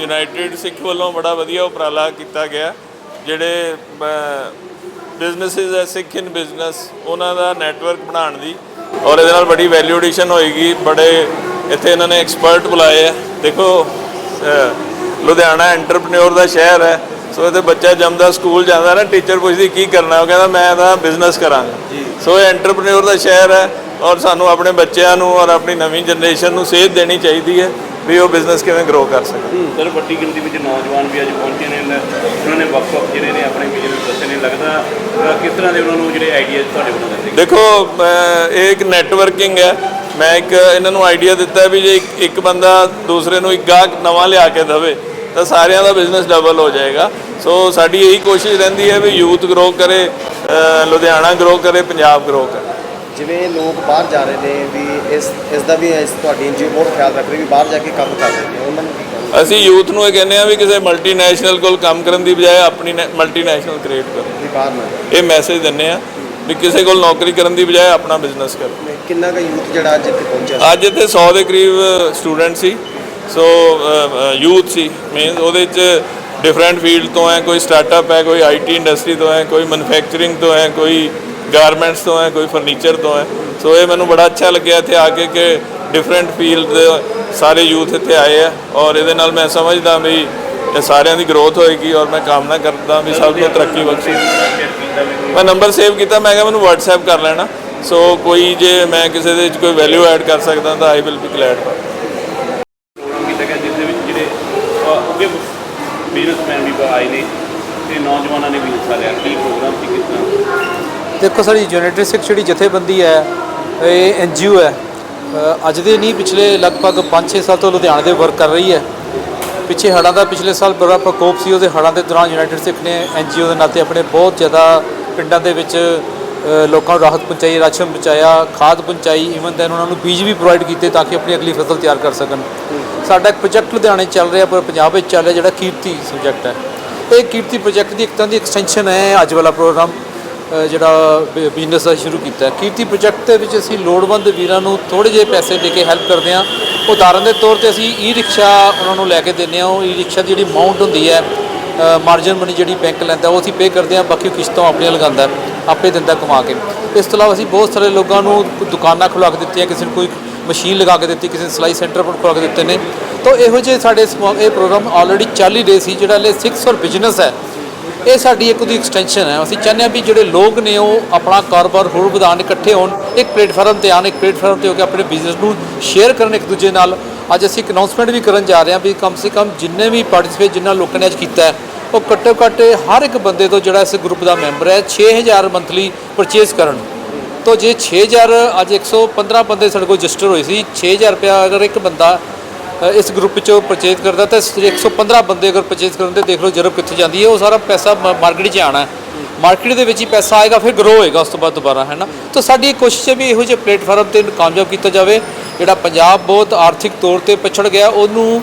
United ਸਿੱਖ ਵੱਲੋਂ ਬੜਾ ਵਧੀਆ ਉਪਰਾਲਾ ਕੀਤਾ ਗਿਆ ਜਿਹੜੇ ਬਿਜ਼ਨੈਸਿਸ ਹੈ ਸਿੱਖ ਇਨ ਬਿਜ਼ਨਸ ਉਹਨਾਂ ਦਾ ਨੈਟਵਰਕ ਬਣਾਉਣ ਦੀ ਔਰ ਇਹਦੇ ਨਾਲ ਬੜੀ ਵੈਲਿਊ ਐਡੀਸ਼ਨ ਹੋਏਗੀ ਬੜੇ ਇੱਥੇ ਇਹਨਾਂ ਨੇ ਐਕਸਪਰਟ ਬੁਲਾਏ ਆ। ਦੇਖੋ ਲੁਧਿਆਣਾ ਐਂਟਰਪ੍ਰੈਨਿਓਰ ਦਾ ਸ਼ਹਿਰ ਹੈ ਸੋ ਇਹਦੇ ਬੱਚਾ ਜੰਮਦਾ ਸਕੂਲ ਜਾਂਦਾ ਨਾ ਟੀਚਰ ਪੁੱਛਦੀ ਕੀ ਕਰਨਾ ਉਹ ਕਹਿੰਦਾ ਮੈਂ ਤਾਂ ਬਿਜ਼ਨਸ ਕਰਾਂਗਾ। ਸੋ ਇਹ ਐਂਟਰਪ੍ਰੈਨਿਓਰ ਦਾ ਸ਼ਹਿਰ ਹੈ ਔਰ ਸਾਨੂੰ ਆਪਣੇ ਬੱਚਿਆਂ ਨੂੰ ਔਰ ਆਪਣੀ ਨਵੀਂ ਜਨਰੇਸ਼ਨ ਨੂੰ ਸੇਧ ਦੇਣੀ ਚਾਹੀਦੀ ਹੈ। ਵੀ ਉਹ ਬਿਜ਼ਨਸ ਕਿਵੇਂ ਗਰੋ ਕਰ ਸਕਣ। ਸਰ ਵੱਡੀ ਗਿਣਤੀ ਵਿੱਚ ਨੌਜਵਾਨ ਵੀ ਅੱਜ ਪਹੁੰਚੇ ਨੇ ਉਹਨਾਂ ਨੇ ਵੱਖ-ਵੱਖ ਜਿਹੜੇ ਨੇ ਆਪਣੇ ਬਿਜ਼ਨਸ ਦੱਸੇ ਨੇ। ਲੱਗਦਾ ਕਿਸ ਤਰ੍ਹਾਂ ਦੇ ਉਹਨਾਂ ਨੂੰ ਜਿਹੜੇ ਆਈਡੀਆਜ਼ ਤੁਹਾਡੇ ਵੱਲੋਂ ਦਿੱਤੇ ਦੇਖੋ ਮੈਂ- ਇਹ ਇੱਕ ਨੈਟਵਰਕਿੰਗ ਹੈ। ਮੈਂ ਇੱਕ ਇਹਨਾਂ ਨੂੰ ਆਈਡੀਆ ਦਿੱਤਾ ਵੀ ਜੇ ਇੱਕ- ਬੰਦਾ ਦੂਸਰੇ ਨੂੰ ਇੱਕ ਗਾਹਕ ਨਵਾਂ ਲਿਆ ਕੇ ਦੇਵੇ ਤਾਂ ਸਾਰਿਆਂ ਦਾ ਬਿਜ਼ਨਸ ਡਬਲ ਹੋ ਜਾਏਗਾ। ਸੋ ਸਾਡੀ ਇਹੀ ਕੋਸ਼ਿਸ਼ ਰਹਿੰਦੀ ਹੈ ਵੀ ਯੂਥ ਗਰੋ ਕਰੇ ਲੁਧਿਆਣਾ ਗਰੋ ਕਰੇ ਪੰਜਾਬ ਗਰੋ ਕਰੇ। ਜਿਵੇਂ ਲੋਕ ਬਾਹਰ ਜਾ ਰਹੇ ਨੇ ਵੀ ਇਸ ਇਸ ਦਾ ਵੀ ਇਸ ਤੁਹਾਡੀ ਐਨਜੀਓ ਬਹੁਤ ਖਿਆਲ ਰੱਖ ਰਹੀ ਵੀ ਬਾਹਰ ਜਾ ਕੇ ਕੰਮ ਕਰ ਰਹੇ ਨੇ। ਉਹਨਾਂ ਨੂੰ ਕੀ ਕਹੋਗੇ? ਅਸੀਂ ਯੂਥ ਨੂੰ ਇਹ ਕਹਿੰਦੇ ਆ ਵੀ ਕਿਸੇ ਮਲਟੀਨੈਸ਼ਨਲ ਕੋਲ ਕੰਮ ਕਰਨ ਦੀ ਬਜਾਏ ਆਪਣੀ ਮਲਟੀਨੈਸ਼ਨਲ ਕ੍ਰੀਏਟ ਕਰੋ। ਵੀ ਬਾਹਰ ਨਾ ਜਾਓ। ਇਹ ਮੈਸੇਜ ਦਿੰਨੇ ਆ ਵੀ ਕਿਸੇ ਕੋਲ ਨੌਕਰੀ ਕਰਨ ਦੀ ਬਜਾਏ ਆਪਣਾ ਬਿਜ਼ਨਸ ਕਰੋ। ਕਿੰਨਾ ਕੁ ਯੂਥ ਜਿਹੜਾ ਅੱਜ ਇੱਥੇ ਪਹੁੰਚਿਆ ਅੱਜ ਇੱਥੇ 100 ਦੇ ਕਰੀਬ ਸਟੂਡੈਂਟ ਸੀ। ਸੋ ਯੂਥ ਸੀ। ਮੇਨ ਉਹਦੇ ਚ ਡਿਫਰੈਂਟ ਫੀਲਡ ਤੋਂ ਹੈ ਕੋਈ ਸਟਾਰਟਅਪ ਹੈ ਕੋਈ ਆਈਟੀ ਇੰਡਸਟਰੀ ਤੋਂ ਹੈ ਕੋਈ ਮੈਨੂਫੈਕਚਰਿੰਗ ਤੋਂ ਹੈ ਕੋਈ ਗਾਰਮੈਂਟਸ ਤੋਂ ਹੈ, ਕੋਈ ਫਰਨੀਚਰ ਤੋਂ ਹੈ। ਸੋ ਇਹ ਮੈਨੂੰ ਬੜਾ ਅੱਛਾ ਲੱਗਿਆ ਇੱਥੇ ਆ ਕੇ ਕਿ ਡਿਫਰੈਂਟ ਫੀਲਡ ਦੇ ਸਾਰੇ ਯੂਥ ਇੱਥੇ ਆਏ ਆ ਔਰ ਇਹਦੇ ਨਾਲ ਮੈਂ ਸਮਝਦਾ ਵੀ ਇਹ ਸਾਰਿਆਂ ਦੀ ਗਰੋਥ ਹੋਏਗੀ ਔਰ ਮੈਂ ਕਾਮਨਾ ਕਰਦਾ ਵੀ ਸਭ ਨੂੰ ਤਰੱਕੀ ਬਖਸ਼ੇ। ਮੈਂ ਨੰਬਰ ਸੇਵ ਕੀਤਾ, ਮੈਂ ਕਿਹਾ ਮੈਨੂੰ WhatsApp ਕਰ ਲੈਣਾ। ਸੋ ਕੋਈ ਜੇ ਮੈਂ ਕਿਸੇ ਦੇ ਵਿੱਚ ਕੋਈ ਵੈਲਿਊ ਐਡ ਕਰ ਸਕਦਾ ਤਾਂ I will be glad for programme ਕੀਤਾ ਗਿਆ, ਜਿਸ ਦੇ ਵਿੱਚ ਜਿਹੜੇ ਅੱਗੇ ਬਿਜ਼ਨਸਮੈਨ ਵੀ ਆਏ ਨੇ ਤੇ ਨੌਜਵਾਨਾਂ ਨੇ ਵੀ ਹਿੱਸਾ ਲਿਆ। ਕੀ ਪ੍ਰੋਗਰਾਮ ਸੀ, ਕਿਸ ਤਰ੍ਹਾਂ? ਦੇਖੋ ਸਾਡੀ ਯੂਨਾਈਟਿਡ ਸਿੱਖ ਜਿਹੜੀ ਜਥੇਬੰਦੀ ਹੈ, ਇਹ ਐਨਜੀਓ ਹੈ। ਅੱਜ ਦੇ ਨਹੀਂ, ਪਿਛਲੇ ਲਗਭਗ 5-6 ਸਾਲ ਤੋਂ ਲੁਧਿਆਣੇ ਦੇ ਵਰਕ ਕਰ ਰਹੀ ਹੈ। ਪਿੱਛੇ ਹੜ੍ਹਾਂ ਦਾ ਪਿਛਲੇ ਸਾਲ ਬੜਾ ਪ੍ਰਕੋਪ ਸੀ, ਉਹਦੇ ਹੜ੍ਹਾਂ ਦੇ ਦੌਰਾਨ ਯੂਨਾਈਟਿਡ ਸਿੱਖ ਨੇ ਐਨਜੀਓ ਦੇ ਨਾਤੇ ਆਪਣੇ ਬਹੁਤ ਜ਼ਿਆਦਾ ਪਿੰਡਾਂ ਦੇ ਵਿੱਚ ਲੋਕਾਂ ਨੂੰ ਰਾਹਤ ਪਹੁੰਚਾਈ, ਰਾਸ਼ਨ ਪਹੁੰਚਾਇਆ, ਖਾਦ ਪਹੁੰਚਾਈ ਈਵਨ ਦੈਨ ਉਹਨਾਂ ਨੂੰ ਬੀਜ ਵੀ ਪ੍ਰੋਵਾਈਡ ਕੀਤੇ ਤਾਂ ਕਿ ਆਪਣੀ ਅਗਲੀ ਫਸਲ ਤਿਆਰ ਕਰ ਸਕਣ। ਸਾਡਾ ਇੱਕ ਪ੍ਰੋਜੈਕਟ ਲੁਧਿਆਣੇ ਚੱਲ ਰਿਹਾ, ਪਰ ਪੰਜਾਬ ਵਿੱਚ ਚੱਲ ਰਿਹਾ, ਜਿਹੜਾ ਕੀਰਤੀ ਪ੍ਰੋਜੈਕਟ ਹੈ। ਇਹ ਕੀਰਤੀ ਪ੍ਰੋਜੈਕਟ ਦੀ ਇੱਕ ਤਰ੍ਹਾਂ ਦੀ ਐਕਸਟੈਂਸ਼ਨ ਹੈ ਅੱਜ ਵਾਲਾ ਪ੍ਰੋਗਰਾਮ ਜਿਹੜਾ ਬਿਜ਼ਨਸ ਦਾ ਸ਼ੁਰੂ ਕੀਤਾ ਕੀਰਤੀ ਪ੍ਰੋਜੈਕਟ ਦੇ ਵਿੱਚ ਅਸੀਂ ਲੋੜਵੰਦ ਵੀਰਾਂ ਨੂੰ ਥੋੜੇ ਜਿਹੇ ਪੈਸੇ ਦੇ ਕੇ ਹੈਲਪ ਕਰਦੇ ਹਾਂ। ਉਦਾਹਰਨ ਦੇ ਤੌਰ ਤੇ ਅਸੀਂ ਈ ਰਿਕਸ਼ਾ ਉਹਨਾਂ ਨੂੰ ਲੈ ਕੇ ਦਿੰਦੇ ਹਾਂ। ਉਹ ਈ ਰਿਕਸ਼ਾ ਦੀ ਜਿਹੜੀ ਅਮਾਉਂਟ ਹੁੰਦੀ ਹੈ ਮਾਰਜਨ ਮਨੀ ਜਿਹੜੀ ਬੈਂਕ ਲੈਂਦਾ, ਉਹ ਅਸੀਂ ਪੇ ਕਰਦੇ ਹਾਂ। ਬਾਕੀ ਉਹ ਕਿਸ਼ਤਾਂ ਆਪਣੀਆਂ ਲਗਾਉਂਦਾ ਆਪੇ ਦਿੰਦਾ ਕਮਾ ਕੇ। ਇਸ ਤੋਂ ਇਲਾਵਾ ਅਸੀਂ ਬਹੁਤ ਸਾਰੇ ਲੋਕਾਂ ਨੂੰ ਦੁਕਾਨਾਂ ਖੁਲਾ ਕੇ ਦਿੱਤੀਆਂ, ਕਿਸੇ ਨੂੰ ਕੋਈ ਮਸ਼ੀਨ ਲਗਾ ਕੇ ਦਿੱਤੀ, ਕਿਸੇ ਨੇ ਸਿਲਾਈ ਸੈਂਟਰ ਪਰ ਖੁਲਾ ਕੇ ਦਿੱਤੇ ਨੇ। ਤਾਂ ਇਹੋ ਜਿਹੇ ਸਾਡੇ ਇਹ ਪ੍ਰੋਗਰਾਮ ਆਲਰੇਡੀ ਚੱਲ ਹੀ ਰਹੇ ਸੀ, ਜਿਹੜਾ ਲੈ 6 ਫॉर ਬਿਜ਼ਨਸ ਹੈ। ਇਹ ਸਾਡੀ ਇੱਕ ਉਹਦੀ ਐਕਸਟੈਂਸ਼ਨ ਹੈ। ਅਸੀਂ ਚਾਹੁੰਦੇ ਹਾਂ ਵੀ ਜਿਹੜੇ ਲੋਕ ਨੇ ਉਹ ਆਪਣਾ ਕਾਰੋਬਾਰ ਹੋਰ ਵਧਾਉਣ, ਇਕੱਠੇ ਹੋਣ, ਇੱਕ ਪਲੇਟਫਾਰਮ ਤੇ ਆਉਣ, ਇੱਕ ਪਲੇਟਫਾਰਮ ਤੇ ਹੋ ਕੇ ਆਪਣੇ ਬਿਜ਼ਨਸ ਨੂੰ ਸ਼ੇਅਰ ਕਰਨ ਇੱਕ ਦੂਜੇ ਨਾਲ। ਅੱਜ ਅਸੀਂ ਇੱਕ ਅਨਾਉਂਸਮੈਂਟ ਵੀ ਕਰਨ ਜਾ ਰਹੇ ਹਾਂ ਵੀ ਕਮ ਸੇ ਕਮ ਜਿੰਨੇ ਵੀ ਪਾਰਟਿਸਿਪੇਟ ਜਿਨ੍ਹਾਂ ਲੋਕਾਂ ਨੇ ਅੱਜ ਕੀਤਾ ਹੈ, ਉਹ ਘੱਟੋ ਘੱਟ ਹਰ ਇੱਕ ਬੰਦੇ ਤੋਂ ਜਿਹੜਾ ਇਸ ਗਰੁੱਪ ਦਾ ਮੈਂਬਰ ਹੈ 6000 ਮੰਥਲੀ ਪਰਚੇਸ ਕਰਨ। ਤੋਂ ਜੇ 6000 ਅੱਜ 115 ਬੰਦੇ ਸਾਡੇ ਕੋਲ ਰਜਿਸਟਰ ਹੋਏ ਸੀ 6000 ਰੁਪਇਆ ਅਗਰ ਇੱਕ ਬੰਦਾ ਇਸ ਗਰੁੱਪ ਚੋਂ ਪਰਚੇਜ਼ ਕਰਦਾ ਤਾਂ 115 ਬੰਦੇ ਅਗਰ ਪਰਚੇਜ਼ ਕਰਨ ਤੇ ਦੇਖ ਲਓ ਜਰਬ ਕਿੱਥੇ ਜਾਂਦੀ ਹੈ, ਉਹ ਸਾਰਾ ਪੈਸਾ ਮਾਰਕੀਟ 'ਚ ਆਣਾ ਮਾਰਕੀਟ ਦੇ ਵਿੱਚ ਹੀ ਪੈਸਾ ਆਏਗਾ, ਫਿਰ ਗਰੋ ਹੋਏਗਾ, ਉਸ ਤੋਂ ਬਾਅਦ ਦੁਬਾਰਾ, ਹੈ ਨਾ? ਤਾਂ ਸਾਡੀ ਇਹ ਕੋਸ਼ਿਸ਼ ਹੈ ਵੀ ਇਹੋ ਜਿਹੇ ਪਲੇਟਫਾਰਮ ਤੇ ਕਾਮਯਾਬ ਕੀਤਾ ਜਾਵੇ, ਜਿਹੜਾ ਪੰਜਾਬ ਬਹੁਤ ਆਰਥਿਕ ਤੌਰ ਤੇ ਪਛੜ ਗਿਆ, ਉਹਨੂੰ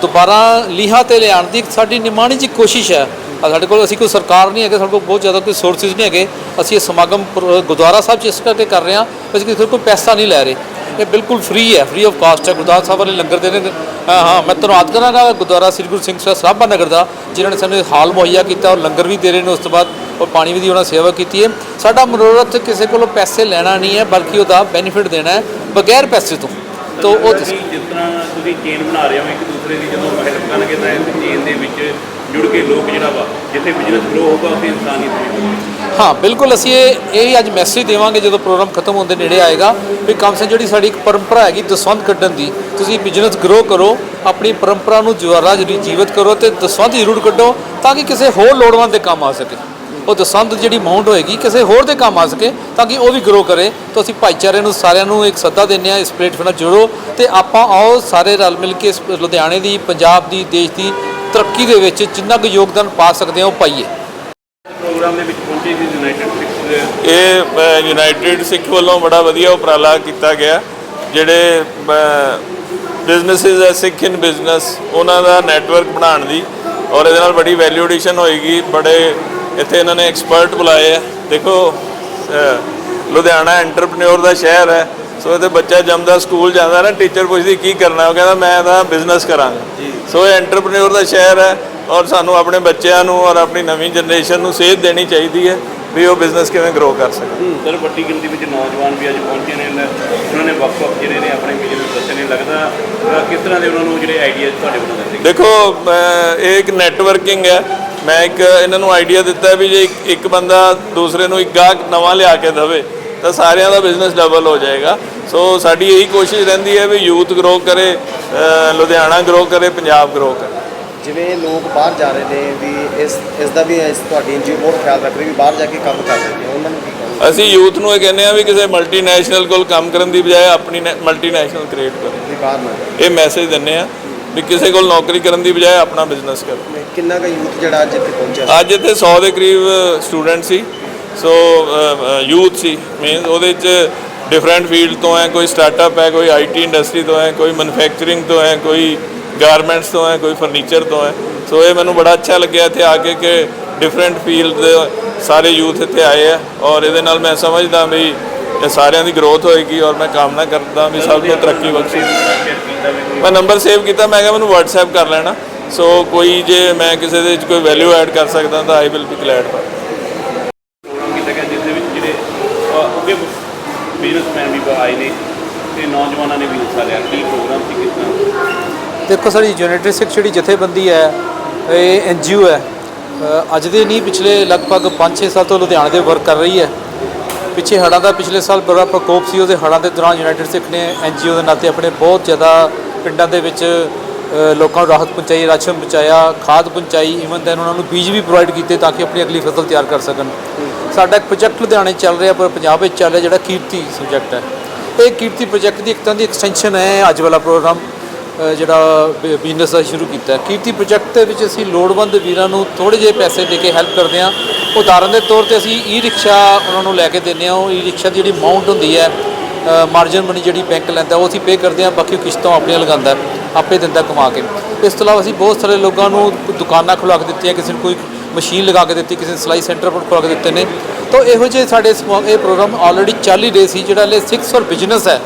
ਦੁਬਾਰਾ ਲੀਹਾਂ ਤੇ ਲਿਆਉਣ ਦੀ ਸਾਡੀ ਨਿਮਾਣੀ ਜੀ ਕੋਸ਼ਿਸ਼ ਹੈ। ਸਾਡੇ ਕੋਲ ਅਸੀਂ ਕੋਈ ਸਰਕਾਰ ਨਹੀਂ ਹੈਗੇ, ਸਾਡੇ ਕੋਲ ਬਹੁਤ ਜ਼ਿਆਦਾ ਕੋਈ ਸੋਰਸਿਸ ਨਹੀਂ ਹੈਗੇ। ਅਸੀਂ ਇਹ ਸਮਾਗਮ ਗੁਰਦੁਆਰਾ ਸਾਹਿਬ 'ਚ ਇਸ ਕਰਕੇ ਕਰ ਰਹੇ ਹਾਂ, ਅਸੀਂ ਕਿਸੇ ਕੋਈ ਪੈਸਾ ਨਹੀਂ ਲੈ ਰਹੇ। ਇਹ ਬਿਲਕੁਲ ਫ੍ਰੀ ਹੈ ਫ੍ਰੀ ਆਫ ਕਾਸਟ ਹੈ। ਗੁਰਦੁਆਰਾ ਸਾਹਿਬ ਵਾਲੇ ਲੰਗਰ ਦੇ ਨੇ। ਹਾਂ ਹਾਂ ਮੈਂ ਧੰਨਵਾਦ ਕਰਾਂਗਾ ਗੁਰਦੁਆਰਾ ਸ੍ਰੀ ਗੁਰੂ ਸਿੰਘ ਸਾਹਿਬ ਨਗਰ ਦਾ ਜਿਨ੍ਹਾਂ ਨੇ ਸਾਨੂੰ ਹਾਲ ਮੁਹੱਈਆ ਕੀਤਾ ਔਰ ਲੰਗਰ ਵੀ ਦੇ ਰਹੇ ਨੇ ਉਸ ਤੋਂ ਬਾਅਦ ਔਰ ਪਾਣੀ ਵੀ ਦੀ ਉਹਨਾਂ ਸੇਵਾ ਕੀਤੀ ਹੈ। ਸਾਡਾ ਮਨੋਰਥ ਕਿਸੇ ਕੋਲੋਂ ਪੈਸੇ ਲੈਣਾ ਨਹੀਂ ਹੈ ਬਲਕਿ ਉਹਦਾ ਬੈਨੀਫਿਟ ਦੇਣਾ ਹੈ ਬਗੈਰ ਪੈਸੇ ਤੋਂ। ਤਾਂ ਉਹ ਜਿਸ ਤਰ੍ਹਾਂ ਤੁਸੀਂ ਚੇਨ ਬਣਾ ਰਹੇ ਹੋ ਇੱਕ ਦੂਸਰੇ ਦੀ ਜਦੋਂ ਹੈਲਪ ਕਰਨਗੇ ਤਾਂ ਇਸ ਚੇਨ ਦੇ ਵਿੱਚ ਜੁੜ ਕੇ ਲੋਕ ਜਿਹੜਾ ਵਾ ਜਿੱਥੇ ਬਿਜ਼ਨਸ ਗਰੋ ਹੋਊਗਾ ਉੱਥੇ ਇਨਸਾਨੀਅਤ ਵੀ ਹਾਂ, ਬਿਲਕੁਲ ਅਸੀਂ ਇਹ ਇਹ ਅੱਜ ਮੈਸੇਜ ਦੇਵਾਂਗੇ ਜਦੋਂ ਪ੍ਰੋਗਰਾਮ ਖਤਮ ਹੋਣ ਦੇ ਨੇੜੇ ਆਏਗਾ ਵੀ ਕਮ ਸੇ ਜਿਹੜੀ ਸਾਡੀ ਇੱਕ ਪਰੰਪਰਾ ਹੈਗੀ ਦਸਵੰਧ ਕੱਢਣ ਦੀ, ਤੁਸੀਂ ਬਿਜ਼ਨਸ ਗਰੋ ਕਰੋ, ਆਪਣੀ ਪਰੰਪਰਾ ਨੂੰ ਦੁਬਾਰਾ ਜਿਹੜੀ ਜੀਵਤ ਕਰੋ ਤੇ ਦਸਵੰਧ ਜ਼ਰੂਰ ਕੱਢੋ ਤਾਂ ਕਿ ਕਿਸੇ ਹੋਰ ਲੋੜਵੰਦ ਦੇ ਕੰਮ ਆ ਸਕੇ। ਉਹ ਦਸਵੰਧ ਜਿਹੜੀ ਅਮਾਉਂਟ ਹੋਏਗੀ ਕਿਸੇ ਹੋਰ ਦੇ ਕੰਮ ਆ ਸਕੇ ਤਾਂ ਕਿ ਉਹ ਵੀ ਗਰੋ ਕਰੇ। ਤਾਂ ਅਸੀਂ ਭਾਈਚਾਰੇ ਨੂੰ ਸਾਰਿਆਂ ਨੂੰ ਇੱਕ ਸੱਦਾ ਦਿੰਦੇ ਆ ਇਸ ਪਲੇਟਫਾਰਮ ਨਾਲ ਜੁੜੋ ਤੇ ਆਪਾਂ ਆਓ ਸਾਰੇ ਰਲ ਮਿਲ ਕੇ ਇਸ ਲੁਧਿਆਣੇ ਦੀ, ਪੰਜਾਬ ਦੀ, ਦੇਸ਼ ਦੀ ਤਰੱਕੀ ਦੇ ਵਿੱਚ ਜਿੰਨਾ ਕੁ ਯੋਗਦਾਨ ਪਾ ਸਕਦੇ ਹਾਂ ਉਹ ਪਾਈਏ। ਪ੍ਰੋਗਰਾਮ ਦੇ ਵਿੱਚ ਪਹੁੰਚੇ ਸੀ ਯੂਨਾਈਟਿਡ ਸਿੱਖ ਇਹ ਯੂਨਾਈਟਿਡ ਸਿੱਖ ਵੱਲੋਂ ਬੜਾ ਵਧੀਆ ਉਪਰਾਲਾ ਕੀਤਾ ਗਿਆ ਜਿਹੜੇ ਬਿਜ਼ਨੈਸਿਸ ਹੈ ਸਿੱਖ ਇਨ ਬਿਜ਼ਨਸ ਉਹਨਾਂ ਦਾ ਨੈਟਵਰਕ ਬਣਾਉਣ ਦੀ ਔਰ ਇਹਦੇ ਨਾਲ ਬੜੀ ਵੈਲਿਊ ਐਡੀਸ਼ਨ ਹੋਏਗੀ। ਬੜੇ ਇੱਥੇ ਇਹਨਾਂ ਨੇ ਐਕਸਪਰਟ ਬੁਲਾਏ ਆ। ਦੇਖੋ ਲੁਧਿਆਣਾ ਐਂਟਰਪ੍ਰੈਨਿਓਰ ਦਾ ਸ਼ਹਿਰ ਹੈ ਸੋ ਇਹਦੇ ਬੱਚਾ ਜੰਮਦਾ ਸਕੂਲ ਜਾਂਦਾ ਨਾ ਟੀਚਰ ਪੁੱਛਦੀ ਕੀ ਕਰਨਾ ਉਹ ਕਹਿੰਦਾ ਮੈਂ ਤਾਂ ਬਿਜ਼ਨਸ ਕਰਾਂਗਾ। ਸੋ ਇਹ ਐਂਟਰਪ੍ਰੈਨਿਓਰ ਦਾ ਸ਼ਹਿਰ ਹੈ ਔਰ ਸਾਨੂੰ ਆਪਣੇ ਬੱਚਿਆਂ ਨੂੰ ਔਰ ਆਪਣੀ ਨਵੀਂ ਜਨਰੇਸ਼ਨ ਨੂੰ ਸੇਧ ਦੇਣੀ ਚਾਹੀਦੀ ਹੈ ਵੀ ਉਹ ਬਿਜ਼ਨਸ ਕਿਵੇਂ ਗਰੋ ਕਰ ਸਕਣ। ਸਰ ਵੱਡੀ ਗਿਣਤੀ ਵਿੱਚ ਨੌਜਵਾਨ ਵੀ ਅੱਜ ਪਹੁੰਚੇ ਨੇ ਉਹਨਾਂ ਨੇ ਵੱਖ-ਵੱਖ ਜਿਹੜੇ ਨੇ ਆਪਣੇ ਬਿਜ਼ਨਸ ਦੱਸੇ ਨੇ ਲੱਗਦਾ ਕਿਸ ਤਰ੍ਹਾਂ ਦੇ ਉਹਨਾਂ ਨੂੰ ਜਿਹੜੇ ਆਈਡੀਆਜ਼ ਤੁਹਾਡੇ ਵੱਲੋਂ ਦਿੱਤੇ ਦੇਖੋ ਇਹ ਇੱਕ ਨੈਟਵਰਕਿੰਗ ਹੈ। ਮੈਂ ਇੱਕ ਇਹਨਾਂ ਨੂੰ ਆਈਡੀਆ ਦਿੱਤਾ ਵੀ ਜੇ ਇੱਕ- ਬੰਦਾ ਦੂਸਰੇ ਨੂੰ ਇੱਕ ਗਾਹਕ ਨਵਾਂ ਲਿਆ ਕੇ ਦੇਵੇ ਤਾਂ ਸਾਰਿਆਂ ਦਾ ਬਿਜ਼ਨਸ ਡਬਲ ਹੋ ਜਾਏਗਾ। ਸੋ ਸਾਡੀ ਇਹੀ ਕੋਸ਼ਿਸ਼ ਰਹਿੰਦੀ ਹੈ ਵੀ ਯੂਥ ਗਰੋ ਕਰੇ ਲੁਧਿਆਣਾ ਗਰੋ ਕਰੇ ਪੰਜਾਬ ਗਰੋ ਕਰੇ। ਜਿਵੇਂ ਲੋਕ ਬਾਹਰ ਜਾ ਰਹੇ ਨੇ ਵੀ ਇਸ ਇਸ ਦਾ ਵੀ ਇਸ ਤੁਹਾਡੀ ਐਨਜੀਓ ਬਹੁਤ ਖਿਆਲ ਰੱਖ ਰਹੀ ਵੀ ਬਾਹਰ ਜਾ ਕੇ ਕੰਮ ਕਰ ਰਹੇ ਨੇ। ਉਹਨਾਂ ਨੂੰ ਕੀ ਕਹੋਗੇ? ਅਸੀਂ ਯੂਥ ਨੂੰ ਇਹ ਕਹਿੰਦੇ ਆ ਵੀ ਕਿਸੇ ਮਲਟੀਨੈਸ਼ਨਲ ਕੋਲ ਕੰਮ ਕਰਨ ਦੀ ਬਜਾਏ ਆਪਣੀ ਮਲਟੀਨੈਸ਼ਨਲ ਕ੍ਰੀਏਟ ਕਰੋ। ਵੀ ਬਾਹਰ ਨਾ ਇਹ ਮੈਸੇਜ ਦਿੰਨੇ ਆ ਵੀ ਕਿਸੇ ਕੋਲ ਨੌਕਰੀ ਕਰਨ ਦੀ ਬਜਾਏ ਆਪਣਾ ਬਿਜ਼ਨਸ ਕਰੋ। ਕਿੰਨਾ ਕੁ ਯੂਥ ਜਿਹੜਾ ਅੱਜ ਇੱਥੇ ਪਹੁੰਚਿਆ ਅੱਜ ਇੱਥੇ 100 ਦੇ ਕਰੀਬ ਸਟੂਡੈਂਟ ਸੀ। ਸੋ ਯੂਥ ਸੀ ਮੀਨਸ ਉਹਦੇ ਚ ਡਿਫਰੈਂਟ ਫੀਲਡ ਤੋਂ ਹੈ ਕੋਈ ਸਟਾਰਟਅਪ ਹੈ ਕੋਈ ਆਈਟੀ ਇੰਡਸਟਰੀ ਤੋਂ ਹੈ ਕੋਈ ਮੈਨੂਫੈਕਚਰਿੰਗ ਤੋਂ ਹੈ ਕੋਈ ਗਾਰਮੈਂਟਸ ਤੋਂ ਹੈ, ਕੋਈ ਫਰਨੀਚਰ ਤੋਂ ਹੈ। ਸੋ ਇਹ ਮੈਨੂੰ ਬੜਾ ਅੱਛਾ ਲੱਗਿਆ ਇੱਥੇ ਆ ਕੇ ਕਿ ਡਿਫਰੈਂਟ ਫੀਲਡ ਦੇ ਸਾਰੇ ਯੂਥ ਇੱਥੇ ਆਏ ਆ ਔਰ ਇਹਦੇ ਨਾਲ ਮੈਂ ਸਮਝਦਾ ਵੀ ਇਹ ਸਾਰਿਆਂ ਦੀ ਗਰੋਥ ਹੋਏਗੀ ਔਰ ਮੈਂ ਕਾਮਨਾ ਕਰਦਾ ਵੀ ਸਭ ਨੂੰ ਤਰੱਕੀ ਬਖਸ਼ੇ। ਮੈਂ ਨੰਬਰ ਸੇਵ ਕੀਤਾ, ਮੈਂ ਕਿਹਾ ਮੈਨੂੰ WhatsApp ਕਰ ਲੈਣਾ। ਸੋ ਕੋਈ ਜੇ ਮੈਂ ਕਿਸੇ ਦੇ ਵਿੱਚ ਕੋਈ ਵੈਲਿਊ ਐਡ ਕਰ ਸਕਦਾ ਤਾਂ I will be glad for ਕੀਤਾ ਬਿਜ਼ਨਸਮੈਨ ਵੀ ਆਏ ਨੇ, ਤੇ ਨੌਜਵਾਨਾਂ ਨੇ ਵੀ ਹਿੱਸਾ ਲਿਆ। ਕੀ ਪ੍ਰੋਗਰਾਮ ਸੀ ਕਿਸ ਤਰ੍ਹਾਂ? ਦੇਖੋ ਸਾਡੀ ਯੂਨਾਈਟਿਡ ਸਿੱਖ ਜਿਹੜੀ ਜਥੇਬੰਦੀ ਹੈ, ਇਹ ਐਨਜੀਓ ਹੈ। ਅੱਜ ਦੇ ਨਹੀਂ, ਪਿਛਲੇ ਲਗਭਗ 5-6 ਸਾਲ ਤੋਂ ਲੁਧਿਆਣੇ ਦੇ ਵਰਕ ਕਰ ਰਹੀ ਹੈ। ਪਿੱਛੇ ਹੜ੍ਹਾਂ ਦਾ ਪਿਛਲੇ ਸਾਲ ਬੜਾ ਪ੍ਰਕੋਪ ਸੀ, ਉਹਦੇ ਹੜ੍ਹਾਂ ਦੇ ਦੌਰਾਨ ਯੂਨਾਈਟਿਡ ਸਿੱਖ ਨੇ ਐਨਜੀਓ ਦੇ ਨਾਤੇ ਆਪਣੇ ਬਹੁਤ ਜ਼ਿਆਦਾ ਪਿੰਡਾਂ ਦੇ ਵਿੱਚ ਲੋਕਾਂ ਨੂੰ ਰਾਹਤ ਪਹੁੰਚਾਈ, ਰਾਸ਼ਨ ਪਹੁੰਚਾਇਆ, ਖਾਦ ਪਹੁੰਚਾਈ ਈਵਨ ਦੈਨ ਉਹਨਾਂ ਨੂੰ ਬੀਜ ਵੀ ਪ੍ਰੋਵਾਈਡ ਕੀਤੇ ਤਾਂ ਕਿ ਆਪਣੀ ਅਗਲੀ ਫਸਲ ਤਿਆਰ ਕਰ ਸਕਣ। ਸਾਡਾ ਇੱਕ ਪ੍ਰੋਜੈਕਟ ਲੁਧਿਆਣੇ ਚੱਲ ਰਿਹਾ, ਪਰ ਪੰਜਾਬ ਵਿੱਚ ਚੱਲ ਰਿਹਾ, ਜਿਹੜਾ ਕੀਰਤੀ ਪ੍ਰੋਜੈਕਟ ਹੈ। ਇਹ ਕੀਰਤੀ ਪ੍ਰੋਜੈਕਟ ਦੀ ਇੱਕ ਤਰ੍ਹਾਂ ਦੀ ਐਕਸਟੈਂਸ਼ਨ ਹੈ ਅੱਜ ਵਾਲਾ ਪ੍ਰੋਗਰਾਮ ਜਿਹੜਾ ਬਿਜ਼ਨਸ ਦਾ ਸ਼ੁਰੂ ਕੀਤਾ ਕੀਰਤੀ ਪ੍ਰੋਜੈਕਟ ਦੇ ਵਿੱਚ ਅਸੀਂ ਲੋੜਵੰਦ ਵੀਰਾਂ ਨੂੰ ਥੋੜੇ ਜਿਹੇ ਪੈਸੇ ਦੇ ਕੇ ਹੈਲਪ ਕਰਦੇ ਹਾਂ? ਉਦਾਹਰਨ ਦੇ ਤੌਰ ਤੇ ਅਸੀਂ ਈ ਰਿਕਸ਼ਾ ਉਹਨਾਂ ਨੂੰ ਲੈ ਕੇ ਦਿੰਦੇ ਹਾਂ। ਉਹ ਈ ਰਿਕਸ਼ਾ ਦੀ ਜਿਹੜੀ ਅਮਾਉਂਟ ਹੁੰਦੀ ਹੈ ਮਾਰਜਨ ਮਨੀ ਜਿਹੜੀ ਬੈਂਕ ਲੈਂਦਾ ਉਹ ਅਸੀਂ ਪੇ ਕਰਦੇ ਹਾਂ। ਬਾਕੀ ਕਿਸ਼ਤਾਂ ਆਪਣੀਆਂ ਲਗਾਉਂਦਾ ਆਪੇ ਦਿੰਦਾ ਕਮਾ ਕੇ। ਇਸ ਤੋਂ ਇਲਾਵਾ ਅਸੀਂ ਬਹੁਤ ਸਾਰੇ ਲੋਕਾਂ ਨੂੰ ਦੁਕਾਨਾਂ ਖੁਲਾ ਕੇ ਦਿੱਤੀਆਂ, ਕਿਸੇ ਨੂੰ ਕੋਈ ਮਸ਼ੀਨ ਲਗਾ ਕੇ ਦਿੱਤੀ, ਕਿਸੇ ਨੇ ਸਿਲਾਈ ਸੈਂਟਰ ਪਰ ਖੁਲਾ ਕੇ ਦਿੱਤੇ ਨੇ। ਤਾਂ ਇਹੋ ਜਿਹੇ ਸਾਡੇ ਇਹ ਪ੍ਰੋਗਰਾਮ ਆਲਰੇਡੀ ਚੱਲ ਹੀ ਰਹੇ ਸੀ, ਜਿਹੜਾ ਲੈ 6 ਔਰ ਬਿਜ਼ਨਸ ਹੈ।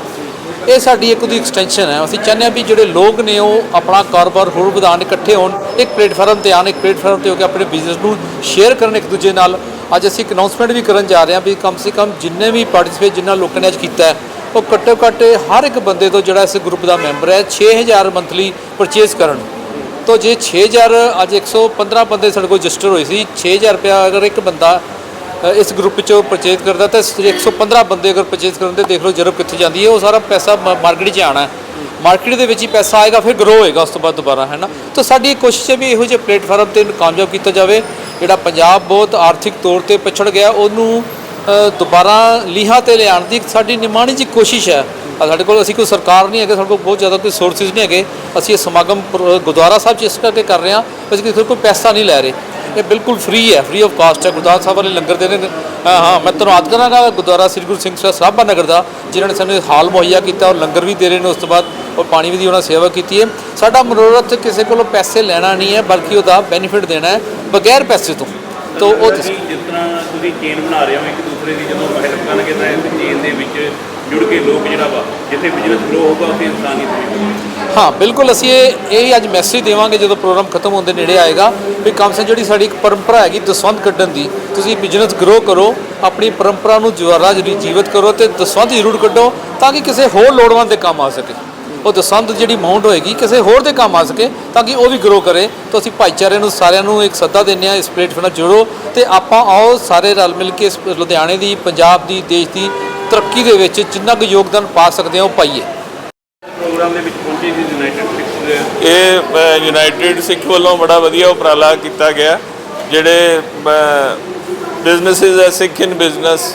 ਇਹ ਸਾਡੀ ਇੱਕ ਉਹਦੀ ਐਕਸਟੈਂਸ਼ਨ ਹੈ। ਅਸੀਂ ਚਾਹੁੰਦੇ ਹਾਂ ਵੀ ਜਿਹੜੇ ਲੋਕ ਨੇ ਉਹ ਆਪਣਾ ਕਾਰੋਬਾਰ ਹੋਰ ਵਧਾਉਣ, ਇਕੱਠੇ ਹੋਣ, ਇੱਕ ਪਲੇਟਫਾਰਮ ਤੇ ਆਉਣ, ਇੱਕ ਪਲੇਟਫਾਰਮ ਤੇ ਹੋ ਕੇ ਆਪਣੇ ਬਿਜ਼ਨਸ ਨੂੰ ਸ਼ੇਅਰ ਕਰਨ ਇੱਕ ਦੂਜੇ ਨਾਲ। ਅੱਜ ਅਸੀਂ ਇੱਕ ਅਨਾਉਂਸਮੈਂਟ ਵੀ ਕਰਨ ਜਾ ਰਹੇ ਹਾਂ ਵੀ ਕਮ ਸੇ ਕਮ ਜਿੰਨੇ ਵੀ ਪਾਰਟਿਸਿਪੇਟ ਜਿਨ੍ਹਾਂ ਲੋਕਾਂ ਨੇ ਅੱਜ ਕੀਤਾ ਉਹ ਘੱਟੋ ਘੱਟ ਹਰ ਇੱਕ ਬੰਦੇ ਤੋਂ ਜਿਹੜਾ ਇਸ ਗਰੁੱਪ ਦਾ ਮੈਂਬਰ ਹੈ 6000 ਮੰਥਲੀ ਪਰਚੇਸ ਕਰਨ। ਤੋਂ ਜੇ 6000 ਅੱਜ 115 ਬੰਦੇ ਸਾਡੇ ਕੋਲ ਰਜਿਸਟਰ ਹੋਏ ਸੀ 6000 ਰੁਪਇਆ ਅਗਰ ਇੱਕ ਬੰਦਾ ਇਸ ਗਰੁੱਪ ਚੋਂ ਪਰਚੇਜ਼ ਕਰਦਾ ਤਾਂ ਇਸ 115 ਬੰਦੇ ਅਗਰ ਪਰਚੇਜ਼ ਕਰਨ ਤੇ ਦੇਖ ਲਓ ਜਰਬ ਕਿੱਥੇ ਜਾਂਦੀ ਹੈ, ਉਹ ਸਾਰਾ ਪੈਸਾ ਮਾਰਕੀਟ 'ਚ ਆਣਾ ਮਾਰਕੀਟ ਦੇ ਵਿੱਚ ਹੀ ਪੈਸਾ ਆਏਗਾ, ਫਿਰ ਗਰੋ ਹੋਏਗਾ ਉਸ ਤੋਂ ਬਾਅਦ ਦੁਬਾਰਾ, ਹੈ ਨਾ? ਤਾਂ ਸਾਡੀ ਇਹ ਕੋਸ਼ਿਸ਼ ਹੈ ਵੀ ਇਹੋ ਜਿਹੇ ਪਲੇਟਫਾਰਮ ਤੇ ਕਾਮਯਾਬ ਕੀਤਾ ਜਾਵੇ। ਜਿਹੜਾ ਪੰਜਾਬ ਬਹੁਤ ਆਰਥਿਕ ਤੌਰ ਤੇ ਪਛੜ ਗਿਆ, ਉਹਨੂੰ ਦੁਬਾਰਾ ਲੀਹਾਂ ਤੇ ਲਿਆਉਣ ਦੀ ਇੱਕ ਸਾਡੀ ਨਿਮਾਣੀ ਜੀ ਕੋਸ਼ਿਸ਼ ਹੈ। ਸਾਡੇ ਕੋਲ ਅਸੀਂ ਕੋਈ ਸਰਕਾਰ ਨਹੀਂ ਹੈਗੇ, ਸਾਡੇ ਕੋਲ ਬਹੁਤ ਜ਼ਿਆਦਾ ਕੋਈ ਸੋਰਸਿਸ ਨਹੀਂ ਹੈਗੇ। ਅਸੀਂ ਇਹ ਸਮਾਗਮ ਗੁਰਦੁਆਰਾ ਸਾਹਿਬ 'ਚ ਇਸ ਕਰਕੇ ਕਰ ਰਹੇ ਹਾਂ, ਅਸੀਂ ਕਿਸੇ ਕੋਲ ਪੈਸਾ ਨਹੀਂ ਲੈ ਰਹੇ। ਇਹ ਬਿਲਕੁਲ ਫ੍ਰੀ ਹੈ ਫ੍ਰੀ ਆਫ ਕਾਸਟ ਹੈ। ਗੁਰਦੁਆਰਾ ਸਾਹਿਬ ਵਾਲੇ ਲੰਗਰ ਦੇ ਨੇ। ਹਾਂ ਹਾਂ, ਮੈਂ ਧੰਨਵਾਦ ਕਰਾਂਗਾ ਗੁਰਦੁਆਰਾ ਸ੍ਰੀ ਗੁਰੂ ਸਿੰਘ ਸਾਹਿਬ ਸਰਾਭਾ ਨਗਰ ਦਾ, ਜਿਨ੍ਹਾਂ ਨੇ ਸਾਨੂੰ ਹਾਲ ਮੁਹੱਈਆ ਕੀਤਾ ਔਰ ਲੰਗਰ ਵੀ ਦੇ ਰਹੇ ਨੇ ਉਸ ਤੋਂ ਬਾਅਦ, ਔਰ ਪਾਣੀ ਵੀ ਦੀ ਉਹਨਾਂ ਸੇਵਾ ਕੀਤੀ ਹੈ। ਸਾਡਾ ਮਨੋਰਥ ਕਿਸੇ ਕੋਲੋਂ ਪੈਸੇ ਲੈਣਾ ਨਹੀਂ ਹੈ, ਬਲਕਿ ਉਹਦਾ ਬੈਨੀਫਿਟ ਦੇਣਾ ਹੈ, ਬਗੈਰ ਪੈਸੇ ਤੋਂ। ਤਾਂ ਉਹ ਤੁਸੀਂ ਜਿਸ ਤਰ੍ਹਾਂ ਤੁਸੀਂ ਚੇਨ ਬਣਾ ਰਹੇ ਹੋ ਇੱਕ ਦੂਸਰੇ ਦੀ, ਜਦੋਂ ਹੈਲਪ ਕਰਨਗੇ ਤਾਂ ਇਸ ਚੇਨ ਦੇ ਵਿੱਚ ਜੁੜ ਕੇ ਲੋਕ ਜਿਹੜਾ ਵਾ, ਜਿੱਥੇ ਬਿਜ਼ਨਸ ਗਰੋ ਹੋਊਗਾ, ਉੱਥੇ ਇਨਸਾਨੀਅਤ ਵੀ ਹੋਊਗੀ ਹਾਂ, ਬਿਲਕੁਲ, ਅਸੀਂ ਇਹ ਇਹ ਅੱਜ ਮੈਸੇਜ ਦੇਵਾਂਗੇ ਜਦੋਂ ਪ੍ਰੋਗਰਾਮ ਖਤਮ ਹੋਣ ਦੇ ਨੇੜੇ ਆਏਗਾ ਵੀ ਕਮ ਸੇ ਜਿਹੜੀ ਸਾਡੀ ਇੱਕ ਪਰੰਪਰਾ ਹੈਗੀ ਦਸਵੰਧ ਕੱਢਣ ਦੀ, ਤੁਸੀਂ ਬਿਜ਼ਨਸ ਗਰੋ ਕਰੋ, ਆਪਣੀ ਪਰੰਪਰਾ ਨੂੰ ਦੁਬਾਰਾ ਜਿਹੜੀ ਜੀਵਤ ਕਰੋ ਤੇ ਦਸਵੰਧ ਜ਼ਰੂਰ ਕੱਢੋ ਤਾਂ ਕਿ ਕਿਸੇ ਹੋਰ ਲੋੜਵੰਦ ਦੇ ਕੰਮ ਆ ਸਕੇ। ਉਹ ਦਸਵੰਧ ਜਿਹੜੀ ਅਮਾਉਂਟ ਹੋਏਗੀ, ਕਿਸੇ ਹੋਰ ਦੇ ਕੰਮ ਆ ਸਕੇ ਤਾਂ ਕਿ ਉਹ ਵੀ ਗਰੋ ਕਰੇ। ਤਾਂ ਅਸੀਂ ਭਾਈਚਾਰੇ ਨੂੰ, ਸਾਰਿਆਂ ਨੂੰ ਇੱਕ ਸੱਦਾ ਦਿੰਦੇ ਆ ਇਸ ਪਲੇਟਫਾਰਮ ਨਾਲ ਜੁੜੋ ਤੇ ਆਪਾਂ ਆਓ ਸਾਰੇ ਰਲ ਮਿਲ ਕੇ ਇਸ ਲੁਧਿਆਣੇ ਦੀ, ਪੰਜਾਬ ਦੀ, ਦੇਸ਼ ਦੀ ਤਰੱਕੀ ਦੇ ਵਿੱਚ ਜਿੰਨਾ ਕੁ ਯੋਗਦਾਨ ਪਾ ਸਕਦੇ ਹਾਂ ਉਹ ਪਾਈਏ। ਪ੍ਰੋਗਰਾਮ ਦੇ ਵਿੱਚ ਪਹੁੰਚੇ ਸੀ ਯੂਨਾਈਟਿਡ ਸਿੱਖ ਦੇ। ਇਹ ਯੂਨਾਈਟਿਡ ਸਿੱਖ ਵੱਲੋਂ ਬੜਾ ਵਧੀਆ ਉਪਰਾਲਾ ਕੀਤਾ ਗਿਆ ਜਿਹੜੇ ਬਿਜ਼ਨੈਸਿਸ ਹੈ ਸਿੱਖ ਇਨ ਬਿਜ਼ਨਸ